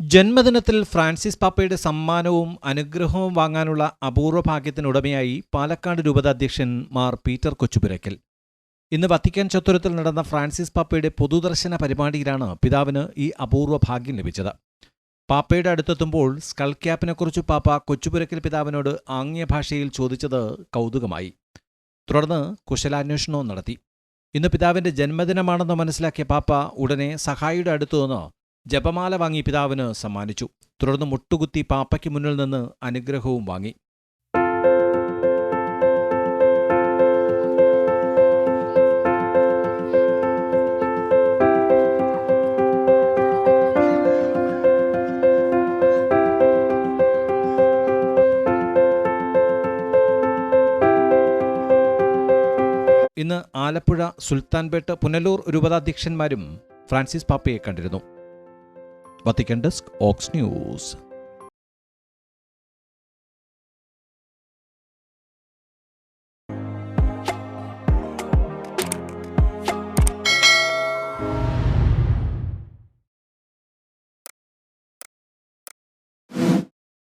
ജന്മദിനത്തിൽ ഫ്രാൻസിസ് പാപ്പയുടെ സമ്മാനവും അനുഗ്രഹവും വാങ്ങാനുള്ള അപൂർവ ഭാഗ്യത്തിനുടമയായി പാലക്കാട് രൂപതാധ്യക്ഷൻ മാർ പീറ്റർ കൊച്ചുപുരയ്ക്കൽ. ഇന്ന് വത്തിക്കാൻ ചത്തുരത്തിൽ നടന്ന ഫ്രാൻസിസ് പാപ്പയുടെ പൊതുദർശന പരിപാടിയിലാണ് പിതാവിന് ഈ അപൂർവ ഭാഗ്യം ലഭിച്ചത്. പാപ്പയുടെ അടുത്തെത്തുമ്പോൾ സ്കൾ ക്യാപ്പിനെക്കുറിച്ച് പാപ്പ കൊച്ചുപുരയ്ക്കൽ പിതാവിനോട് ആംഗ്യ ഭാഷയിൽ ചോദിച്ചത് കൗതുകമായി. തുടർന്ന് കുശലാന്വേഷണവും നടത്തി. ഇന്ന് പിതാവിന്റെ ജന്മദിനമാണെന്ന് മനസ്സിലാക്കിയ പാപ്പ ഉടനെ സഹായിയുടെ അടുത്തുനിന്ന് ജപമാല വാങ്ങി പിതാവിന് സമ്മാനിച്ചു. തുടർന്ന് മുട്ടുകുത്തി പാപ്പയ്ക്ക് മുന്നിൽ നിന്ന് അനുഗ്രഹവും വാങ്ങി. ഇന്ന് ആലപ്പുഴ സുൽത്താൻപേട്ട് പുനലൂർ രൂപതാധ്യക്ഷന്മാരും ഫ്രാൻസിസ് പാപ്പയെ കണ്ടിരുന്നു. വത്തിക്കൻ ഡെസ്ക് ഓക്സ് ന്യൂസ്.